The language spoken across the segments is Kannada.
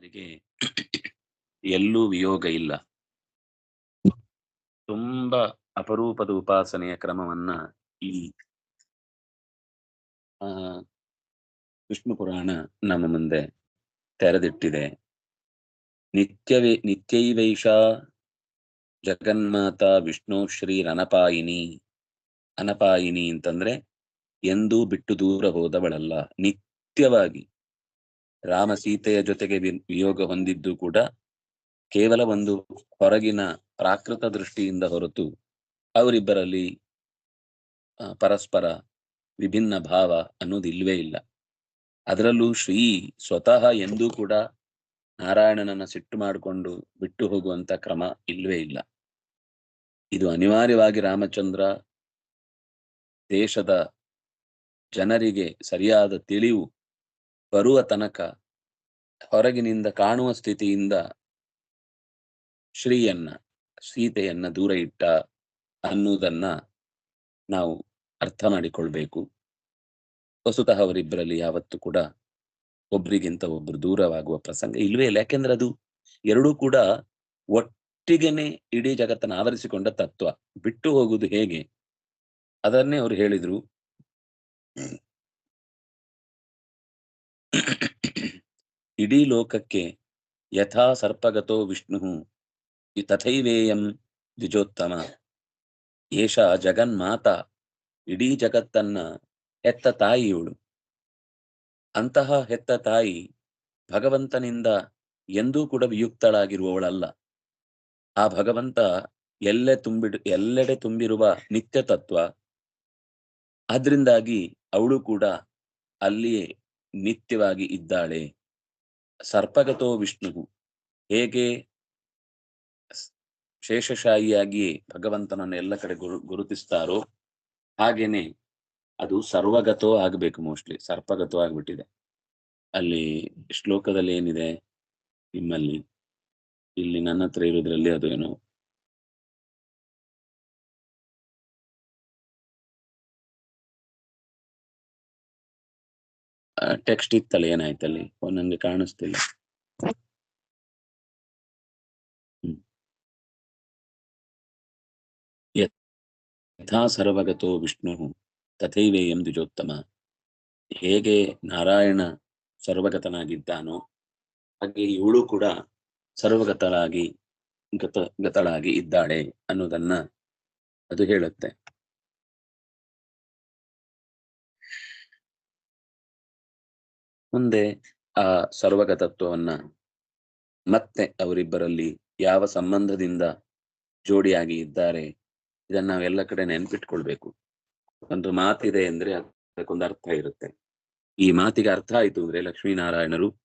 ಅವರಿಗೆ ಎಲ್ಲೂ ವಿಯೋಗ ಇಲ್ಲ. ತುಂಬಾ ಅಪರೂಪದ ಉಪಾಸನೆಯ ಕ್ರಮವನ್ನ ಈ, ಆ, ವಿಷ್ಣು ಪುರಾಣ ನಮ್ಮ ಮುಂದೆ ತೆರೆದಿಟ್ಟಿದೆ. ನಿತ್ಯವೇ, ನಿತ್ಯೈವೈಷ ಜಗನ್ಮಾತ ವಿಷ್ಣು ಶ್ರೀ ಅನಪಾಯಿನಿ ಅನಪಾಯಿನಿ ಅಂತಂದ್ರೆ ಎಂದೂ ಬಿಟ್ಟು ದೂರ ಹೋದವಳಲ್ಲ. ನಿತ್ಯವಾಗಿ. ರಾಮ ಸೀತೆಯ ಜೊತೆಗೆ ವಿಯೋಗ ಹೊಂದಿದ್ದು ಕೂಡ ಕೇವಲ ಒಂದು ಹೊರಗಿನ ಪ್ರಾಕೃತ ದೃಷ್ಟಿಯಿಂದ ಹೊರತು ಅವರಿಬ್ಬರಲ್ಲಿ ಪರಸ್ಪರ ವಿಭಿನ್ನ ಭಾವ ಅನ್ನೋದು ಇಲ್ವೇ ಇಲ್ಲ. ಅದರಲ್ಲೂ ಶ್ರೀ ಸ್ವತಃ ಎಂದೂ ಕೂಡ ನಾರಾಯಣನನ್ನ ಸಿಟ್ಟು ಮಾಡಿಕೊಂಡು ಬಿಟ್ಟು ಹೋಗುವಂತ ಕ್ರಮ ಇಲ್ವೇ ಇಲ್ಲ. ಇದು ಅನಿವಾರ್ಯವಾಗಿ ರಾಮಚಂದ್ರ ದೇಶದ ಜನರಿಗೆ ಸರಿಯಾದ ತಿಳಿವು ಬರುವ ತನಕ ಹೊರಗಿನಿಂದ ಕಾಣುವ ಸ್ಥಿತಿಯಿಂದ ಶ್ರೀಯನ್ನ, ಸೀತೆಯನ್ನ ದೂರ ಇಟ್ಟ ಅನ್ನುವುದನ್ನ ನಾವು ಅರ್ಥ ಮಾಡಿಕೊಳ್ಬೇಕು. ವಸುತಃ ಅವರಿಬ್ಬರಲ್ಲಿ ಯಾವತ್ತು ಕೂಡ ಒಬ್ರಿಗಿಂತ ಒಬ್ರು ದೂರವಾಗುವ ಪ್ರಸಂಗ ಇಲ್ವೇ ಇಲ್ಲ. ಯಾಕೆಂದ್ರೆ ಅದು ಎರಡೂ ಕೂಡ ಒಟ್ಟಿಗೆನೆ ಇಡೀ ಜಗತ್ತನ್ನು ಆಧರಿಸಿಕೊಂಡ ತತ್ವ. ಬಿಟ್ಟು ಹೋಗುವುದು ಹೇಗೆ? ಅದನ್ನೇ ಅವ್ರು ಹೇಳಿದ್ರು. ಇಡೀ ಲೋಕಕ್ಕೆ ಯಥಾ ಸರ್ಪಗತೋ ವಿಷ್ಣು ತಥೈವೇಯಂ ದ್ವಿಜೋತ್ತಮ. ಏಷ ಜಗನ್ಮಾತ ಇಡೀ ಜಗತ್ತನ್ನ ಹೆತ್ತ ತಾಯಿಯುಳು ಇವಳು. ಅಂತಹ ಹೆತ್ತ ತಾಯಿ ಭಗವಂತನಿಂದ ಎಂದೂ ಕೂಡ ವಿಯುಕ್ತಳಾಗಿರುವವಳಲ್ಲ. ಆ ಭಗವಂತ ಎಲ್ಲೆ ತುಂಬಿಡ್, ಎಲ್ಲೆಡೆ ತುಂಬಿರುವ ನಿತ್ಯ ತತ್ವ ಆದ್ರಿಂದಾಗಿ ಅವಳು ಕೂಡ ಅಲ್ಲಿಯೇ ನಿತ್ಯವಾಗಿ ಇದ್ದಾಳೆ. ಸರ್ಪಗತೋ ವಿಷ್ಣು ಹೇಗೆ? ಶೇಷಶಾಹಿಯಾಗಿ ಭಗವಂತನನ್ನು ಎಲ್ಲ ಕಡೆ ಗುರು, ಗುರುತಿಸ್ತಾರೋ ಹಾಗೇನೆ ಅದು ಸರ್ವಗತೋ ಆಗ್ಬೇಕು ಮೋಸ್ಟ್ಲಿ ಸರ್ಪಗತೋ ಆಗ್ಬಿಟ್ಟಿದೆ. ಅಲ್ಲಿ ಶ್ಲೋಕದಲ್ಲಿ ಏನಿದೆ? ನಿಮ್ಮಲ್ಲಿ, ಇಲ್ಲಿ ನನ್ನ ಹತ್ರ ಇರೋದ್ರಲ್ಲಿ ಅದು ಏನೋ ಟೆಕ್ಸ್ಟ್ ಇತ್ತಲ್ಲ ಏನಾಯ್ತು ಅಲ್ಲಿ? ನಂಗೆ ಕಾಣಿಸ್ತಿಲ್ಲ. ಯಥಾ ಸರ್ವಗತೋ ವಿಷ್ಣು ತಥೈವೇಯಂ ದ್ವಿಜೋತ್ತಮ. ಹೇಗೆ ನಾರಾಯಣ ಸರ್ವಗತನಾಗಿದ್ದಾನೋ, ಹಾಗೆ ಇವಳು ಕೂಡ ಸರ್ವಗತಳಾಗಿ ಗತ, ಗತಳಾಗಿ ಇದ್ದಾಳೆ ಅನ್ನೋದನ್ನ ಅದು ಹೇಳುತ್ತೆ. ಮುಂದೆ ಆ ಸರ್ವಗತತ್ವವನ್ನ ಮತ್ತೆ ಅವರಿಬ್ಬರಲ್ಲಿ ಯಾವ ಸಂಬಂಧದಿಂದ ಜೋಡಿಯಾಗಿ ಇದ್ದಾರೆ, ಇದನ್ನ ನಾವೆಲ್ಲ ಕಡೆ ನೆನ್ಪಿಟ್ಕೊಳ್ಬೇಕು. ಒಂದು ಮಾತಿದೆ ಅಂದ್ರೆ ಅದಕ್ಕೊಂದು ಅರ್ಥ ಇರುತ್ತೆ. ಈ ಮಾತಿಗೆ ಅರ್ಥ ಆಯ್ತು ಅಂದ್ರೆ ಲಕ್ಷ್ಮೀನಾರಾಯಣರು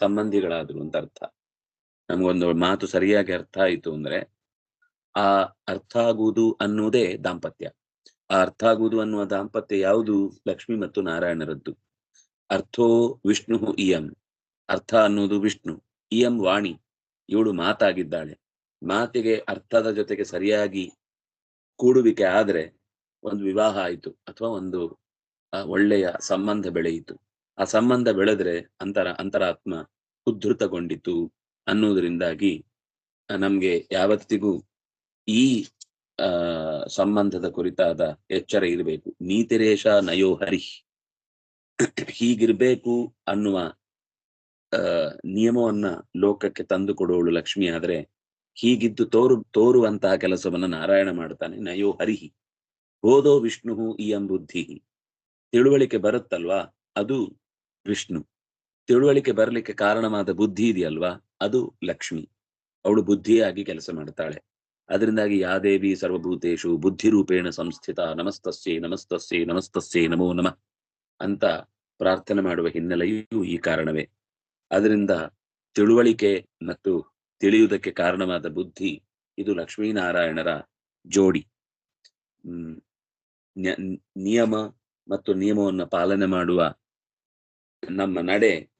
ಸಂಬಂಧಿಗಳಾದ್ರು ಅಂತ ಅರ್ಥ. ನಮ್ಗೊಂದು ಮಾತು ಸರಿಯಾಗಿ ಅರ್ಥ ಆಯ್ತು ಅಂದ್ರೆ ಆ ಅರ್ಥ ಆಗುವುದು ಅನ್ನುವುದೇ ದಾಂಪತ್ಯ. ಆ ಅರ್ಥ ಆಗುವುದು ಅನ್ನುವ ದಾಂಪತ್ಯ ಯಾವುದು? ಲಕ್ಷ್ಮಿ ಮತ್ತು ನಾರಾಯಣರದ್ದು. ಅರ್ಥೋ ವಿಷ್ಣು ಇಯಂ. ಅರ್ಥ ಅನ್ನುವುದು ವಿಷ್ಣು. ಇಯಂ ವಾಣಿ. ಇವಳು ಮಾತಾಗಿದ್ದಾಳೆ. ಮಾತಿಗೆ ಅರ್ಥದ ಜೊತೆಗೆ ಸರಿಯಾಗಿ ಕೂಡುವಿಕೆ ಆದ್ರೆ ಒಂದು ವಿವಾಹ ಆಯಿತು ಅಥವಾ ಒಂದು ಒಳ್ಳೆಯ ಸಂಬಂಧ ಬೆಳೆಯಿತು. ಆ ಸಂಬಂಧ ಬೆಳೆದ್ರೆ ಅಂತರ, ಅಂತರಾತ್ಮ ಉದ್ಧೃತಗೊಂಡಿತು ಅನ್ನುವುದರಿಂದಾಗಿ ನಮ್ಗೆ ಯಾವತ್ತಿಗೂ ಈ ಸಂಬಂಧದ ಕುರಿತಾದ ಎಚ್ಚರ ಇರಬೇಕು. ನೀತಿರೇಶ ನಯೋ ಹರಿ. ಹೀಗಿರ್ಬೇಕು ಅನ್ನುವ ನಿಯಮವನ್ನ ಲೋಕಕ್ಕೆ ತಂದು ಕೊಡುವಳು ಲಕ್ಷ್ಮಿ ಆದ್ರೆ ಹೀಗಿದ್ದು ತೋರು, ತೋರುವಂತಹ ಕೆಲಸವನ್ನ ನಾರಾಯಣ ಮಾಡ್ತಾನೆ. ನಯೋ ಹರಿಹಿ. ಓದೋ ವಿಷ್ಣು ಇಯಂ ಬುದ್ಧಿ ತಿಳುವಳಿಕೆ ಬರುತ್ತಲ್ವಾ? ಅದು ವಿಷ್ಣು. ತಿಳುವಳಿಕೆ ಬರಲಿಕ್ಕೆ ಕಾರಣವಾದ ಬುದ್ಧಿ ಇದೆಯಲ್ವಾ? ಅದು ಲಕ್ಷ್ಮಿ. ಅವಳು ಬುದ್ಧಿಯಾಗಿ ಕೆಲಸ ಮಾಡ್ತಾಳೆ. ಅದರಿಂದಾಗಿ ಯಾದೇವಿ ಸರ್ವಭೂತೇಶು ಬುದ್ಧಿರೂಪೇಣ ಸಂಸ್ಥಿತ ನಮಸ್ತಸ್ಯೇ ನಮಸ್ತಸ್ಯೇ ನಮಸ್ತಸ್ಯೇ ನಮೋ ನಮಃ ಅಂತ ಪ್ರಾರ್ಥನೆ ಮಾಡುವ ಹಿನ್ನೆಲೆಯೂ ಈ ಕಾರಣವೇ. ಅದರಿಂದ ತಿಳುವಳಿಕೆ ಮತ್ತು ತಿಳಿಯುವುದಕ್ಕೆ ಕಾರಣವಾದ ಬುದ್ಧಿ ಇದು ಲಕ್ಷ್ಮೀನಾರಾಯಣರ ಜೋಡಿ. ಹ್ಮ್, ನ್ಯ- ನಿಯಮ ಮತ್ತು ನಿಯಮವನ್ನು ಪಾಲನೆ ಮಾಡುವ ನಮ್ಮ ನಡೆ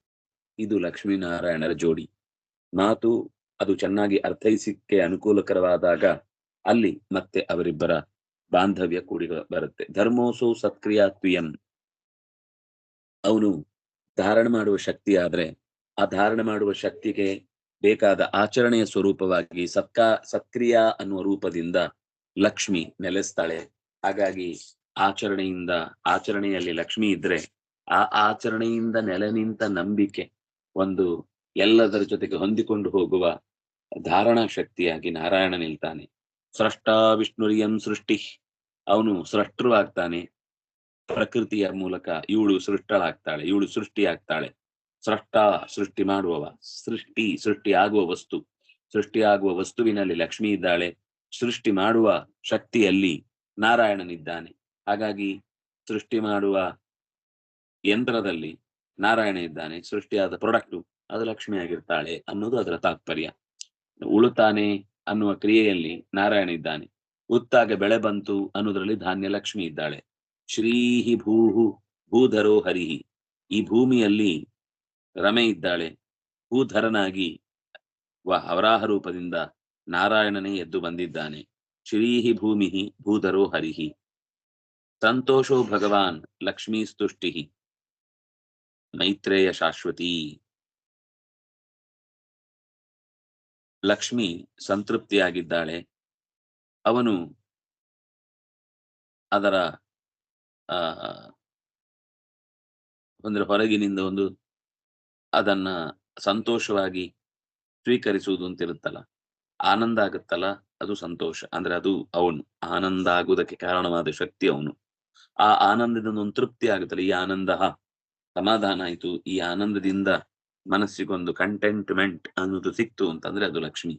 ಇದು ಲಕ್ಷ್ಮೀನಾರಾಯಣರ ಜೋಡಿ. ಮಾತು ಅದು ಚೆನ್ನಾಗಿ ಅರ್ಥೈಸಿಕ್ಕೆ ಅನುಕೂಲಕರವಾದಾಗ ಅಲ್ಲಿ ಮತ್ತೆ ಅವರಿಬ್ಬರ ಬಾಂಧವ್ಯ ಕೂಡಿ ಬರುತ್ತೆ. ಧರ್ಮೋಸು ಸತ್ಕ್ರಿಯಾತ್ವಿಯಂ ಅವನು ಧಾರಣ ಮಾಡುವ ಶಕ್ತಿ ಆದ್ರೆ ಆ ಧಾರಣ ಮಾಡುವ ಶಕ್ತಿಗೆ ಬೇಕಾದ ಆಚರಣೆಯ ಸ್ವರೂಪವಾಗಿ ಸತ್ಕಾ ಸತ್ಕ್ರಿಯ ಅನ್ನುವ ರೂಪದಿಂದ ಲಕ್ಷ್ಮಿ ನೆಲೆಸ್ತಾಳೆ. ಹಾಗಾಗಿ ಆಚರಣೆಯಿಂದ, ಆಚರಣೆಯಲ್ಲಿ ಲಕ್ಷ್ಮಿ ಇದ್ರೆ ಆ ಆಚರಣೆಯಿಂದ ನೆಲೆ ನಿಂತ ನಂಬಿಕೆ ಒಂದು ಎಲ್ಲದರ ಜೊತೆಗೆ ಹೊಂದಿಕೊಂಡು ಹೋಗುವ ಧಾರಣಾ ಶಕ್ತಿಯಾಗಿ ನಾರಾಯಣ ನಿಲ್ತಾನೆ. ಸ್ರಷ್ಟ ವಿಷ್ಣುರಿಯಂ ಸೃಷ್ಟಿ. ಅವನು ಸೃಷ್ಟರು ಆಗ್ತಾನೆ. ಪ್ರಕೃತಿಯ ಮೂಲಕ ಇವಳು ಸೃಷ್ಟಳಾಗ್ತಾಳೆ, ಇವಳು ಸೃಷ್ಟಿ ಆಗ್ತಾಳೆ ಸೃಷ್ಟ, ಸೃಷ್ಟಿ ಮಾಡುವವ, ಸೃಷ್ಟಿ ಸೃಷ್ಟಿ ಆಗುವ ವಸ್ತು. ಸೃಷ್ಟಿಯಾಗುವ ವಸ್ತುವಿನಲ್ಲಿ ಲಕ್ಷ್ಮಿ ಇದ್ದಾಳೆ, ಸೃಷ್ಟಿ ಮಾಡುವ ಶಕ್ತಿಯಲ್ಲಿ ನಾರಾಯಣನಿದ್ದಾನೆ. ಹಾಗಾಗಿ ಸೃಷ್ಟಿ ಮಾಡುವ ಯಂತ್ರದಲ್ಲಿ ನಾರಾಯಣ ಇದ್ದಾನೆ, ಸೃಷ್ಟಿಯಾದ ಪ್ರಾಡಕ್ಟು ಅದು ಲಕ್ಷ್ಮಿ ಆಗಿರ್ತಾಳೆ ಅನ್ನೋದು ಅದರ ತಾತ್ಪರ್ಯ. ಉಳುತ್ತಾನೆ ಅನ್ನುವ ಕ್ರಿಯೆಯಲ್ಲಿ ನಾರಾಯಣ ಇದ್ದಾನೆ. ಉತ್ತಾಗ ಬೆಳೆ ಬಂತು ಅನ್ನೋದ್ರಲ್ಲಿ ಧಾನ್ಯ ಲಕ್ಷ್ಮಿ ಇದ್ದಾಳೆ. ಶ್ರೀಹಿ ಭೂಹು, ಭೂಧರೋ ಹರಿಹಿ. ಈ ಭೂಮಿಯಲ್ಲಿ ರಮೆ ಇದ್ದಾಳೆ. ಭೂಧರನಾಗಿ ವ ಅವರಾಹ ರೂಪದಿಂದ ನಾರಾಯಣನೇ ಎದ್ದು ಬಂದಿದ್ದಾನೆ. ಶ್ರೀಹಿ ಭೂಮಿ ಭೂಧರೋ ಹರಿಹಿ. ಸಂತೋಷೋ ಭಗವಾನ್, ಲಕ್ಷ್ಮೀ ಸ್ತುಷ್ಟಿ ಮೈತ್ರೇಯ ಶಾಶ್ವತಿ. ಲಕ್ಷ್ಮಿ ಸಂತೃಪ್ತಿಯಾಗಿದ್ದಾಳೆ. ಅವನು ಅದರ ಆ ಅಂದ್ರೆ ಹೊರಗಿನಿಂದ ಒಂದು ಅದನ್ನ ಸಂತೋಷವಾಗಿ ಸ್ವೀಕರಿಸುವುದು ಅಂತ ಇರುತ್ತಲ್ಲ, ಆನಂದ ಆಗುತ್ತಲ್ಲ, ಅದು ಸಂತೋಷ. ಅಂದ್ರೆ ಅದು ಅವನು, ಆನಂದ ಆಗುವುದಕ್ಕೆ ಕಾರಣವಾದ ಶಕ್ತಿ ಅವನು. ಆ ಆನಂದದಿಂದ ಒಂದು ತೃಪ್ತಿ ಆಗುತ್ತಲ್ಲ, ಈ ಆನಂದ ಸಮಾಧಾನ ಆಯ್ತು, ಈ ಆನಂದದಿಂದ ಮನಸ್ಸಿಗೊಂದು ಕಂಟೆಂಟ್ಮೆಂಟ್ ಅನ್ನೋದು ಸಿಕ್ತು ಅಂತಂದ್ರೆ ಅದು ಲಕ್ಷ್ಮಿ.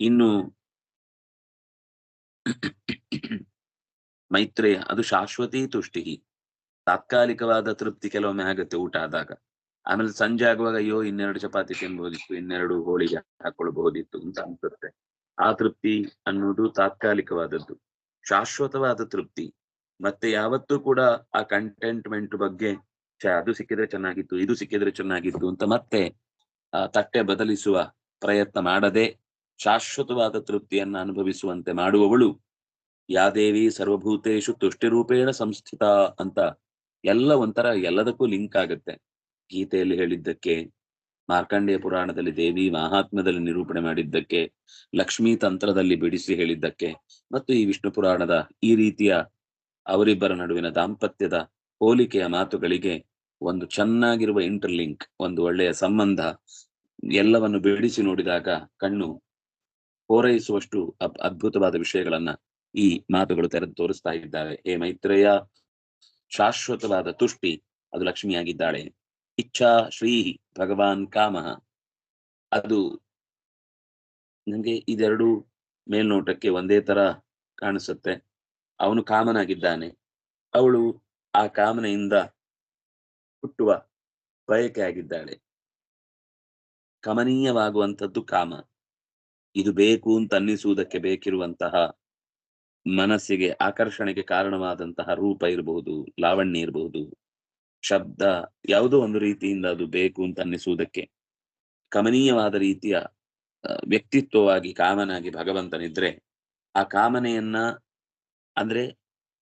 ಇನ್ನು ಮೈತ್ರೇಯ, ಅದು ಶಾಶ್ವತಿ ತುಷ್ಟಿ ತಾತ್ಕಾಲಿಕವಾದ ತೃಪ್ತಿ ಕೆಲವೊಮ್ಮೆ ಆಗುತ್ತೆ ಊಟ ಆದಾಗ. ಆಮೇಲೆ ಸಂಜೆ ಆಗುವಾಗ ಅಯ್ಯೋ, ಇನ್ನೆರಡು ಚಪಾತಿ ತಿನ್ಬಹುದಿತ್ತು, ಇನ್ನೆರಡು ಹೋಳಿಗೆ ಹಾಕೊಳ್ಬಹುದಿತ್ತು ಅಂತ ಅನ್ಸುತ್ತೆ. ಆ ತೃಪ್ತಿ ಅನ್ನೋದು ತಾತ್ಕಾಲಿಕವಾದದ್ದು. ಶಾಶ್ವತವಾದ ತೃಪ್ತಿ. ಮತ್ತೆ ಯಾವತ್ತೂ ಕೂಡ ಆ ಕಂಟೆಂಟ್ಮೆಂಟ್ ಬಗ್ಗೆ ಅದು ಸಿಕ್ಕಿದ್ರೆ ಚೆನ್ನಾಗಿತ್ತು, ಇದು ಸಿಕ್ಕಿದ್ರೆ ಚೆನ್ನಾಗಿತ್ತು ಅಂತ ಮತ್ತೆ, ಆ ತಟ್ಟೆ ಬದಲಿಸುವ ಪ್ರಯತ್ನ ಮಾಡದೆ ಶಾಶ್ವತವಾದ ತೃಪ್ತಿಯನ್ನ ಅನುಭವಿಸುವಂತೆ ಮಾಡುವವಳು ಯಾದೇವಿ ಸರ್ವಭೂತೇಶು ತುಷ್ಟಿರೂಪೇಣ ಸಂಸ್ಥಿತ ಅಂತ ಎಲ್ಲ ಒಂಥರ ಎಲ್ಲದಕ್ಕೂ ಲಿಂಕ್ ಆಗುತ್ತೆ. ಗೀತೆಯಲ್ಲಿ ಹೇಳಿದ್ದಕ್ಕೆ, ಮಾರ್ಕಂಡೇಯ ಪುರಾಣದಲ್ಲಿ ದೇವಿ ಮಹಾತ್ಮ್ಯದಲ್ಲಿ ನಿರೂಪಣೆ ಮಾಡಿದ್ದಕ್ಕೆ, ಲಕ್ಷ್ಮೀ ತಂತ್ರದಲ್ಲಿ ಬಿಡಿಸಿ ಹೇಳಿದ್ದಕ್ಕೆ, ಮತ್ತು ಈ ವಿಷ್ಣು ಪುರಾಣದ ಈ ರೀತಿಯ ಅವರಿಬ್ಬರ ನಡುವಿನ ದಾಂಪತ್ಯದ ಹೋಲಿಕೆಯ ಮಾತುಗಳಿಗೆ ಒಂದು ಚೆನ್ನಾಗಿರುವ ಇಂಟರ್ಲಿಂಕ್ ಒಂದು ಒಳ್ಳೆಯ ಸಂಬಂಧ ಎಲ್ಲವನ್ನು ಬಿಡಿಸಿ ನೋಡಿದಾಗ ಕಣ್ಣು ಪೂರೈಸುವಷ್ಟು ಅದ್ಭುತವಾದ ವಿಷಯಗಳನ್ನ ಈ ಮಾತುಗಳು ತೆರೆದು ತೋರಿಸ್ತಾ ಇದ್ದಾವೆ. ಹೇ ಮೈತ್ರೇಯ, ಶಾಶ್ವತವಾದ ತುಷ್ಟಿ, ಅದು ಲಕ್ಷ್ಮಿಯಾಗಿದ್ದಾಳೆ. ಇಚ್ಛಾ ಶ್ರೀ ಭಗವಾನ್ ಕಾಮ. ಅದು ನನಗೆ ಇದೆರಡು ಮೇಲ್ನೋಟಕ್ಕೆ ಒಂದೇ ತರ ಕಾಣಿಸುತ್ತೆ. ಅವನು ಕಾಮನಾಗಿದ್ದಾನೆ. ಅವಳು ಆ ಕಾಮನೆಯಿಂದ ಹುಟ್ಟುವ ಬಯಕೆ ಆಗಿದ್ದಾಳೆ. ಕಮನೀಯವಾಗುವಂಥದ್ದು ಕಾಮ. ಇದು ಬೇಕು ಅಂತ ಅನ್ನಿಸುವುದಕ್ಕೆ ಬೇಕಿರುವಂತಹ ಮನಸ್ಸಿಗೆ ಆಕರ್ಷಣೆಗೆ ಕಾರಣವಾದಂತಹ ರೂಪ ಇರಬಹುದು, ಲಾವಣ್ಯ ಇರಬಹುದು. ಶಬ್ದ ಯಾವುದೋ ಒಂದು ರೀತಿಯಿಂದ ಅದು ಬೇಕು ಅಂತ ಅನ್ನಿಸುವುದಕ್ಕೆ ಕಮನೀಯವಾದ ರೀತಿಯ ವ್ಯಕ್ತಿತ್ವವಾಗಿ ಕಾಮನಾಗಿ ಭಗವಂತನಿದ್ರೆ ಆ ಕಾಮನೆಯನ್ನ ಅಂದ್ರೆ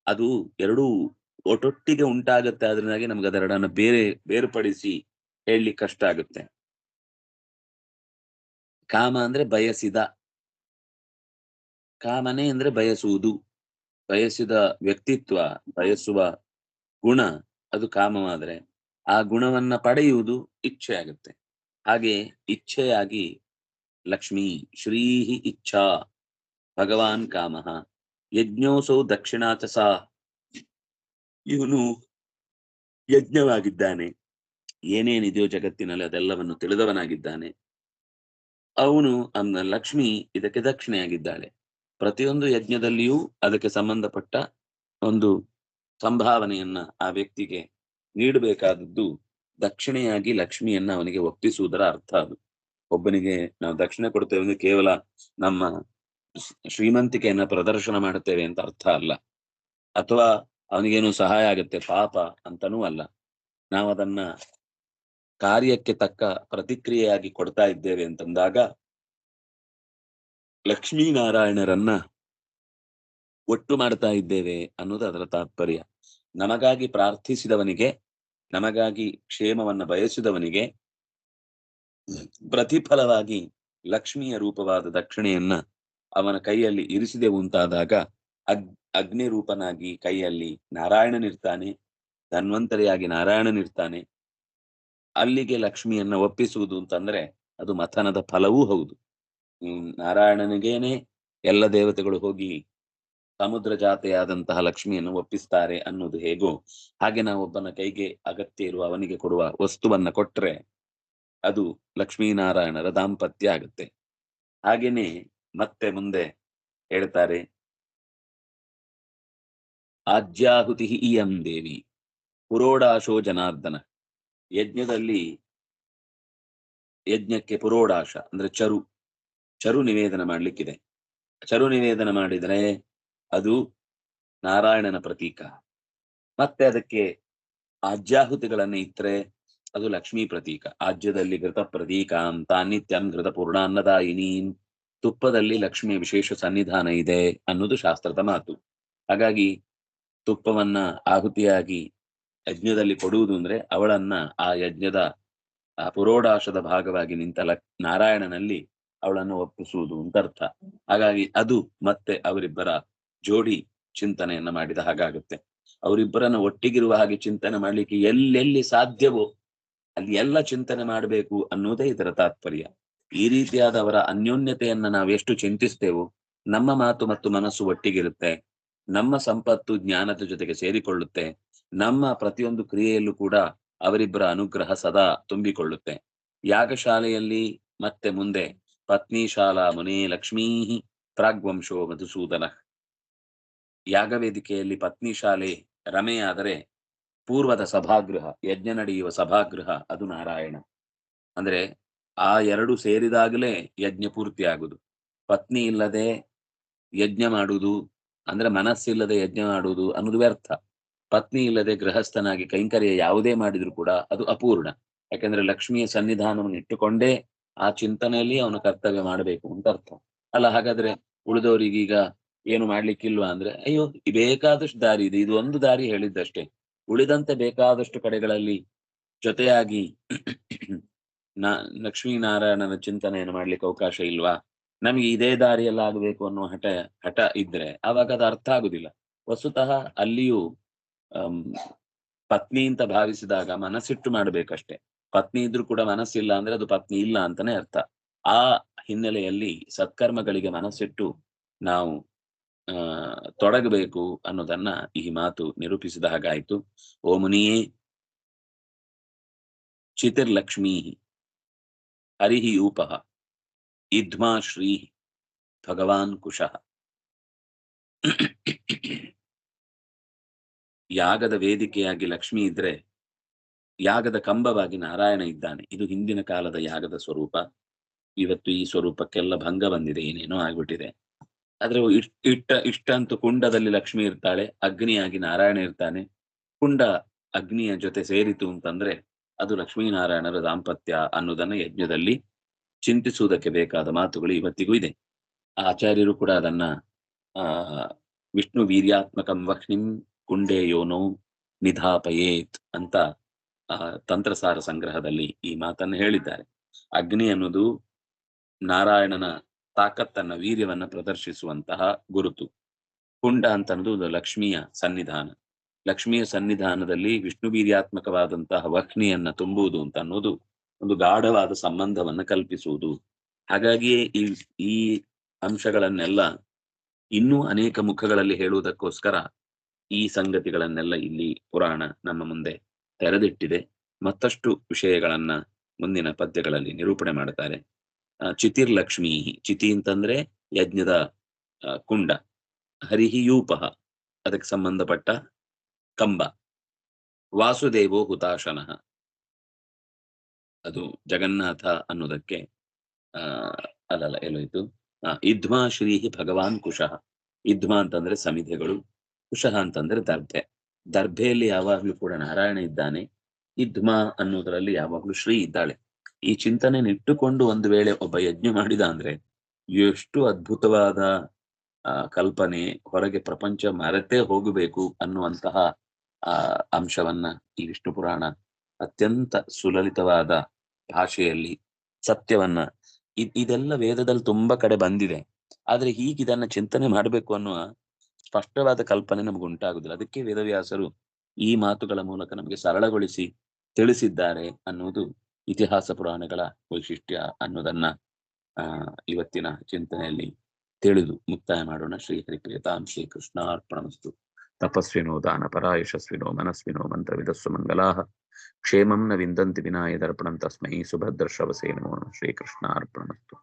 ಅದು ಎರಡೂ ಒಟ್ಟೊಟ್ಟಿಗೆ ಉಂಟಾಗುತ್ತೆ ಅದರಿಂದಾಗಿ ನಮ್ಗೆ ಅದೆರಡನ್ನ ಬೇರೆ, ಬೇರ್ಪಡಿಸಿ ಹೇಳಲಿಕ್ಕೆ ಕಷ್ಟ ಆಗುತ್ತೆ. ಕಾಮ ಅಂದ್ರೆ ಬಯಸಿದ ಕಾಮನೆ ಅಂದ್ರೆ ಬಯಸುವುದು. ಬಯಸಿದ ವ್ಯಕ್ತಿತ್ವ, ಬಯಸುವ ಗುಣ ಅದು ಕಾಮವಾದ್ರೆ ಆ ಗುಣವನ್ನ ಪಡೆಯುವುದು ಇಚ್ಛೆ ಆಗುತ್ತೆ ಹಾಗೆ ಇಚ್ಛೆಯಾಗಿ ಲಕ್ಷ್ಮೀ ಶ್ರೀಹಿ ಇಚ್ಛಾ ಭಗವಾನ್ ಕಾಮ ಯಜ್ಞೋಸೌ ದಕ್ಷಿಣಾಚಸ ಇವನು ಯಜ್ಞವಾಗಿದ್ದಾನೆ. ಏನೇನಿದೆಯೋ ಜಗತ್ತಿನಲ್ಲಿ ಅದೆಲ್ಲವನ್ನು ತಿಳಿದವನಾಗಿದ್ದಾನೆ. ಅವನು ಅಂದ ಲಕ್ಷ್ಮಿ ಇದಕ್ಕೆ ದಕ್ಷಿಣೆಯಾಗಿದ್ದಾಳೆ. ಪ್ರತಿಯೊಂದು ಯಜ್ಞದಲ್ಲಿಯೂ ಅದಕ್ಕೆ ಸಂಬಂಧಪಟ್ಟ ಒಂದು ಸಂಭಾವನೆಯನ್ನ ಆ ವ್ಯಕ್ತಿಗೆ ನೀಡಬೇಕಾದದ್ದು ದಕ್ಷಿಣೆಯಾಗಿ ಲಕ್ಷ್ಮಿಯನ್ನ ಅವನಿಗೆ ಒಪ್ಪಿಸುವುದರ ಅರ್ಥ ಅದು. ಒಬ್ಬನಿಗೆ ನಾವು ದಕ್ಷಿಣೆ ಕೊಡ್ತೇವೆ ಅಂದ್ರೆ ಕೇವಲ ನಮ್ಮ ಶ್ರೀ- ಶ್ರೀಮಂತಿಕೆಯನ್ನ ಪ್ರದರ್ಶನ ಮಾಡುತ್ತೇವೆ ಅಂತ ಅರ್ಥ ಅಲ್ಲ. ಅಥವಾ ಅವನಿಗೇನು ಸಹಾಯ ಆಗುತ್ತೆ, ಪಾಪ ಅಂತನೂ ಅಲ್ಲ. ನಾವು ಅದನ್ನ ಕಾರ್ಯಕ್ಕೆ ತಕ್ಕ ಪ್ರತಿಕ್ರಿಯೆಯಾಗಿ ಕೊಡ್ತಾ ಇದ್ದೇವೆ ಅಂತಂದಾಗ ಲಕ್ಷ್ಮೀನಾರಾಯಣರನ್ನ ಒಟ್ಟು ಮಾಡ್ತಾ ಇದ್ದೇವೆ ಅನ್ನೋದು ಅದರ ತಾತ್ಪರ್ಯ. ನಮಗಾಗಿ ಪ್ರಾರ್ಥಿಸಿದವನಿಗೆ, ನಮಗಾಗಿ ಕ್ಷೇಮವನ್ನ ಬಯಸಿದವನಿಗೆ ಪ್ರತಿಫಲವಾಗಿ ಲಕ್ಷ್ಮಿಯ ರೂಪವಾದ ದಕ್ಷಿಣೆಯನ್ನ ಅವನ ಕೈಯಲ್ಲಿ ಇರಿಸಿದೆವು ಅಂತಾದಾಗ ಅಗ್ ಅಗ್ನಿ ರೂಪನಾಗಿ ಕೈಯಲ್ಲಿ ನಾರಾಯಣನಿರ್ತಾನೆ ಧನ್ವಂತರಿಯಾಗಿ ನಾರಾಯಣನಿರ್ತಾನೆ ಅಲ್ಲಿಗೆ ಲಕ್ಷ್ಮಿಯನ್ನ ಒಪ್ಪಿಸುವುದು ಅಂತಂದ್ರೆ ಅದು ಮಥನದ ಫಲವೂ ಹೌದು. ನಾರಾಯಣನಿಗೇನೆ ಎಲ್ಲ ದೇವತೆಗಳು ಹೋಗಿ ಸಮುದ್ರ ಜಾತೆಯಾದಂತಹ ಲಕ್ಷ್ಮಿಯನ್ನು ಒಪ್ಪಿಸ್ತಾರೆ ಅನ್ನೋದು ಹೇಗೋ ಹಾಗೆ ನಾವು ಒಬ್ಬನ ಕೈಗೆ ಅಗತ್ಯ ಇರುವ ಅವನಿಗೆ ಕೊಡುವ ವಸ್ತುವನ್ನ ಕೊಟ್ರೆ ಅದು ಲಕ್ಷ್ಮೀನಾರಾಯಣರ ದಾಂಪತ್ಯ ಆಗುತ್ತೆ. ಹಾಗೇನೆ ಮತ್ತೆ ಮುಂದೆ ಹೇಳ್ತಾರೆ ಆಜ್ಯಾಹುತಿ ಇಯಂ ದೇವಿ, ಪುರೋಡಾಶೋ ಜನಾರ್ದನ. ಯಜ್ಞದಲ್ಲಿ ಯಜ್ಞಕ್ಕೆ ಪುರೋಡಾಶ ಅಂದ್ರೆ ಚರು. ಚರು ನಿವೇದನ ಮಾಡ್ಲಿಕ್ಕಿದೆ. ಚರು ನಿವೇದನ ಮಾಡಿದರೆ ಅದು ನಾರಾಯಣನ ಪ್ರತೀಕ. ಮತ್ತೆ ಅದಕ್ಕೆ ಆಜ್ಯಾಹುತಿಗಳನ್ನು ಇಟ್ರೆ ಅದು ಲಕ್ಷ್ಮೀ ಪ್ರತೀಕ. ಆಜ್ಯದಲ್ಲಿ ಘೃತ ಪ್ರತೀಕ ಅಂತ ನಿತ್ಯಂ ಘೃತ ಪೂರ್ಣ ತುಪ್ಪದಲ್ಲಿ ಲಕ್ಷ್ಮಿಯ ವಿಶೇಷ ಸನ್ನಿಧಾನ ಇದೆ ಅನ್ನೋದು ಶಾಸ್ತ್ರದ ಮಾತು. ಹಾಗಾಗಿ ತುಪ್ಪವನ್ನ ಆಹುತಿಯಾಗಿ ಯಜ್ಞದಲ್ಲಿ ಕೊಡುವುದು ಅಂದ್ರೆ ಅವಳನ್ನ ಆ ಯಜ್ಞದ ಆ ಪುರೋಡಾಶದ ಭಾಗವಾಗಿ ನಿಂತ ಲಕ್ ನಾರಾಯಣನಲ್ಲಿ ಅವಳನ್ನು ಒಪ್ಪಿಸುವುದು ಅಂತ ಅರ್ಥ ಹಾಗಾಗಿ ಅದು ಮತ್ತೆ ಅವರಿಬ್ಬರ ಜೋಡಿ ಚಿಂತನೆಯನ್ನ ಮಾಡಿದ ಹಾಗಾಗುತ್ತೆ. ಅವರಿಬ್ಬರನ್ನ ಒಟ್ಟಿಗಿರುವ ಹಾಗೆ ಚಿಂತನೆ ಮಾಡ್ಲಿಕ್ಕೆ ಎಲ್ಲೆಲ್ಲಿ ಸಾಧ್ಯವೋ ಅಲ್ಲಿ ಎಲ್ಲ ಚಿಂತನೆ ಮಾಡಬೇಕು ಅನ್ನೋದೇ ಇದರ ತಾತ್ಪರ್ಯ. ಈ ರೀತಿಯಾದ ಅವರ ಅನ್ಯೋನ್ಯತೆಯನ್ನ ನಾವು ಎಷ್ಟು ಚಿಂತಿಸ್ತೇವೋ, ನಮ್ಮ ಮಾತು ಮತ್ತು ಮನಸ್ಸು ಒಟ್ಟಿಗಿರುತ್ತೆ, ನಮ್ಮ ಸಂಪತ್ತು ಜ್ಞಾನದ ಜೊತೆಗೆ ಸೇರಿಕೊಳ್ಳುತ್ತೆ, ನಮ್ಮ ಪ್ರತಿಯೊಂದು ಕ್ರಿಯೆಯಲ್ಲೂ ಕೂಡ ಅವರಿಬ್ಬರ ಅನುಗ್ರಹ ಸದಾ ತುಂಬಿಕೊಳ್ಳುತ್ತೆ. ಯಾಗಶಾಲೆಯಲ್ಲಿ ಮತ್ತೆ ಮುಂದೆ ಪತ್ನಿ ಶಾಲಾ ಮುನೇ ಲಕ್ಷ್ಮೀ ಪ್ರಾಗ್ವಂಶೋ ಮಧುಸೂದನ. ಯಾಗವೇದಿಕೆಯಲ್ಲಿ ಪತ್ನಿ ಶಾಲೆ ರಮೆಯಾದರೆ ಪೂರ್ವದ ಸಭಾಗೃಹ, ಯಜ್ಞ ನಡೆಯುವ ಸಭಾಗೃಹ, ಅದು ನಾರಾಯಣ. ಅಂದ್ರೆ ಆ ಎರಡು ಸೇರಿದಾಗಲೇ ಯಜ್ಞ ಪೂರ್ತಿ ಆಗುದು. ಪತ್ನಿ ಇಲ್ಲದೆ ಯಜ್ಞ ಮಾಡುವುದು ಅಂದ್ರೆ ಮನಸ್ಸಿಲ್ಲದೆ ಯಜ್ಞ ಮಾಡುವುದು ಅನ್ನೋದು ವ್ಯರ್ಥ. ಪತ್ನಿ ಇಲ್ಲದೆ ಗೃಹಸ್ಥನಾಗಿ ಕೈಂಕರ್ಯ ಯಾವುದೇ ಮಾಡಿದ್ರು ಕೂಡ ಅದು ಅಪೂರ್ಣ. ಯಾಕಂದ್ರೆ ಲಕ್ಷ್ಮಿಯ ಸನ್ನಿಧಾನವನ್ನು ಇಟ್ಟುಕೊಂಡೇ ಆ ಚಿಂತನೆಯಲ್ಲಿ ಅವನು ಕರ್ತವ್ಯ ಮಾಡಬೇಕು ಅಂತ ಅರ್ಥ. ಅಲ್ಲ, ಹಾಗಾದ್ರೆ ಉಳಿದವರಿಗೀಗ ಏನು ಮಾಡ್ಲಿಕ್ಕಿಲ್ವಾ ಅಂದ್ರೆ, ಅಯ್ಯೋ ಬೇಕಾದಷ್ಟು ದಾರಿ ಇದೆ. ಇದು ಒಂದು ದಾರಿ ಹೇಳಿದ್ದಷ್ಟೇ. ಉಳಿದಂತೆ ಬೇಕಾದಷ್ಟು ಕಡೆಗಳಲ್ಲಿ ಜೊತೆಯಾಗಿ ನಾ, ಲಕ್ಷ್ಮೀನಾರಾಯಣನ ಚಿಂತನೆಯನ್ನು ಮಾಡ್ಲಿಕ್ಕೆ ಅವಕಾಶ ಇಲ್ವಾ? ನಮಗೆ ಇದೇ ದಾರಿಯಲ್ಲ ಆಗಬೇಕು ಅನ್ನೋ ಹಠ ಹಠ ಇದ್ರೆ ಅವಾಗ ಅದು ಅರ್ಥ ಆಗುದಿಲ್ಲ. ವಸ್ತುತಃ ಅಲ್ಲಿಯೂ ಪತ್ನಿ ಅಂತ ಭಾವಿಸಿದಾಗ ಮನಸ್ಸಿಟ್ಟು ಮಾಡ್ಬೇಕಷ್ಟೇ. ಪತ್ನಿ ಇದ್ರೂ ಕೂಡ ಮನಸ್ಸಿಲ್ಲ ಅಂದ್ರೆ ಅದು ಪತ್ನಿ ಇಲ್ಲ ಅಂತಾನೆ ಅರ್ಥ. ಆ ಹಿನ್ನೆಲೆಯಲ್ಲಿ ಸತ್ಕರ್ಮಗಳಿಗೆ ಮನಸ್ಸಿಟ್ಟು ನಾವು, ಆ, ತೊಡಗಬೇಕು ಅನ್ನೋದನ್ನ ಈ ಮಾತು ನಿರೂಪಿಸಿದ ಹಾಗಾಯ್ತು. ಓ ಮುನಿಯೇ! ಚಿತಿರ್ಲಕ್ಷ್ಮೀ ಹರಿಹಿ ಊಪ ಇದ್ಮಾ ಶ್ರೀ ಭಗವಾನ್ ಕುಶಃ. ಯಾಗದ ವೇದಿಕೆಯಾಗಿ ಲಕ್ಷ್ಮಿ ಇದ್ರೆ ಯಾಗದ ಕಂಬವಾಗಿ ನಾರಾಯಣ ಇದ್ದಾನೆ. ಇದು ಹಿಂದಿನ ಕಾಲದ ಯಾಗದ ಸ್ವರೂಪ. ಇವತ್ತು ಈ ಸ್ವರೂಪಕ್ಕೆಲ್ಲ ಭಂಗ ಬಂದಿದೆ, ಏನೇನೋ ಆಗ್ಬಿಟ್ಟಿದೆ. ಆದ್ರೆ ಇಷ್ಟ ಇಟ್ಟ, ಇಷ್ಟಂತೂ ಕುಂಡದಲ್ಲಿ ಲಕ್ಷ್ಮಿ ಇರ್ತಾಳೆ, ಅಗ್ನಿಯಾಗಿ ನಾರಾಯಣ ಇರ್ತಾನೆ. ಕುಂಡ ಅಗ್ನಿಯ ಜೊತೆ ಸೇರಿತು ಅಂತಂದ್ರೆ ಅದು ಲಕ್ಷ್ಮೀನಾರಾಯಣರ ದಾಂಪತ್ಯ ಅನ್ನೋದನ್ನ ಯಜ್ಞದಲ್ಲಿ ಚಿಂತಿಸುವುದಕ್ಕೆ ಬೇಕಾದ ಮಾತುಗಳು ಇವತ್ತಿಗೂ ಇದೆ. ಆಚಾರ್ಯರು ಕೂಡ ಅದನ್ನ, ಆ, ವಿಷ್ಣು ವೀರ್ಯಾತ್ಮಕಂ ವಹ್ನಿಂ ಕುಂಡೇ ಯೋನೋ ನಿಧಾಪಯೇತ್ ಅಂತ ತಂತ್ರಸಾರ ಸಂಗ್ರಹದಲ್ಲಿ ಈ ಮಾತನ್ನು ಹೇಳಿದ್ದಾರೆ. ಅಗ್ನಿ ಅನ್ನೋದು ನಾರಾಯಣನ ತಾಕತ್ತನ್ನ, ವೀರ್ಯವನ್ನ ಪ್ರದರ್ಶಿಸುವಂತಹ ಗುರುತು. ಕುಂಡ ಅಂತ ಅನ್ನೋದು ಲಕ್ಷ್ಮಿಯ ಸನ್ನಿಧಾನ. ಲಕ್ಷ್ಮಿಯ ಸನ್ನಿಧಾನದಲ್ಲಿ ವಿಷ್ಣು ವೀರ್ಯಾತ್ಮಕವಾದಂತಹ ವಹ್ನಿಯನ್ನ ತುಂಬುವುದು ಅಂತ ಅನ್ನೋದು ಒಂದು ಗಾಢವಾದ ಸಂಬಂಧವನ್ನ ಕಲ್ಪಿಸುವುದು. ಹಾಗಾಗಿಯೇ ಈ ಈ ಅಂಶಗಳನ್ನೆಲ್ಲ ಇನ್ನೂ ಅನೇಕ ಮುಖಗಳಲ್ಲಿ ಹೇಳುವುದಕ್ಕೋಸ್ಕರ ಈ ಸಂಗತಿಗಳನ್ನೆಲ್ಲ ಇಲ್ಲಿ ಪುರಾಣ ನಮ್ಮ ಮುಂದೆ ತೆರೆದಿಟ್ಟಿದೆ. ಮತ್ತಷ್ಟು ವಿಷಯಗಳನ್ನ ಮುಂದಿನ ಪದ್ಯಗಳಲ್ಲಿ ನಿರೂಪಣೆ ಮಾಡ್ತಾರೆ ಚಿತಿರ್ಲಕ್ಷ್ಮಿ ಚಿತಿ ಅಂತಂದ್ರೆ ಯಜ್ಞದ ಕುಂಡ. ಹರಿಹಿಯೂಪಃ ಅದಕ್ಕೆ ಸಂಬಂಧಪಟ್ಟ ಕಂಬ. ವಾಸುದೇವೋ ಹುತಾಶನಃ. ಅದು ಜಗನ್ನಾಥ ಅನ್ನೋದಕ್ಕೆ ಆ ಅಲ್ಲಲ್ಲ ಎಲ್ಲೋಯ್ತು ಆ, ಇದ್ಮಾ ಶ್ರೀಹಿ ಭಗವಾನ್ ಕುಶಃ. ಇದ್ಮಾ ಅಂತಂದ್ರೆ ಸಮಿಧೆಗಳು. ಕುಶಃ ಅಂತಂದ್ರೆ ದರ್ಭೆ ದರ್ಭೆಯಲ್ಲಿ ಯಾವಾಗ್ಲೂ ಕೂಡ ನಾರಾಯಣ ಇದ್ದಾನೆ, ಇದ್ಮ ಅನ್ನೋದ್ರಲ್ಲಿ ಯಾವಾಗ್ಲೂ ಶ್ರೀ ಇದ್ದಾಳೆ. ಈ ಚಿಂತನೆ ಇಟ್ಟುಕೊಂಡು ಒಂದು ವೇಳೆ ಒಬ್ಬ ಯಜ್ಞ ಮಾಡಿದ ಅಂದ್ರೆ ಎಷ್ಟು ಅದ್ಭುತವಾದ ಕಲ್ಪನೆ ಹೊರಗೆ ಪ್ರಪಂಚ ಮರೆತೇ ಹೋಗಬೇಕು ಅನ್ನುವಂತಹ, ಆ, ಅಂಶವನ್ನ ಈ ವಿಷ್ಣು ಪುರಾಣ ಅತ್ಯಂತ ಸುಲಲಿತವಾದ ಭಾಷೆಯಲ್ಲಿ ಸತ್ಯವನ್ನ ಇದೆಲ್ಲ ವೇದದಲ್ಲಿ ತುಂಬಾ ಕಡೆ ಬಂದಿದೆ. ಆದ್ರೆ ಹೀಗೆ ಇದನ್ನ ಚಿಂತನೆ ಮಾಡಬೇಕು ಅನ್ನುವ ಸ್ಪಷ್ಟವಾದ ಕಲ್ಪನೆ ನಮ್ಗೆ ಉಂಟಾಗುದಿಲ್ಲ ಅದಕ್ಕೆ ವೇದವ್ಯಾಸರು ಈ ಮಾತುಗಳ ಮೂಲಕ ನಮಗೆ ಸರಳಗೊಳಿಸಿ ತಿಳಿಸಿದ್ದಾರೆ ಅನ್ನುವುದು ಇತಿಹಾಸ ಪುರಾಣಗಳ ವೈಶಿಷ್ಟ್ಯ ಅನ್ನೋದನ್ನ ಇವತ್ತಿನ ಚಿಂತನೆಯಲ್ಲಿ ತಿಳಿದು ಮುಕ್ತಾಯ ಮಾಡೋಣ. ಶ್ರೀ ಹರಿಪ್ರಿಯತಾಂ ಶ್ರೀ ಕೃಷ್ಣಾರ್ಪಣಮಸ್ತು ತಪಸ್ವಿನೋ ದಾನಪರ ಯಶಸ್ವಿನೋ ಮನಸ್ವಿನೋ ಮಂತ್ರವಿದಸ್ಸು ಮಂಗಲಾಹ. ಕ್ಷೇಮಂ ನ ವಿಂದಂತಿ ವಿನಾಯ ದರ್ಪಣಂ ತಸ್ಮೈ ಸುಭದ್ರಶ್ರವಸೇ ನಮೋ ಶ್ರೀಕೃಷ್ಣ ಶ್ರೀಕೃಷ್ಣಾರ್ಪಣಮಸ್ತು.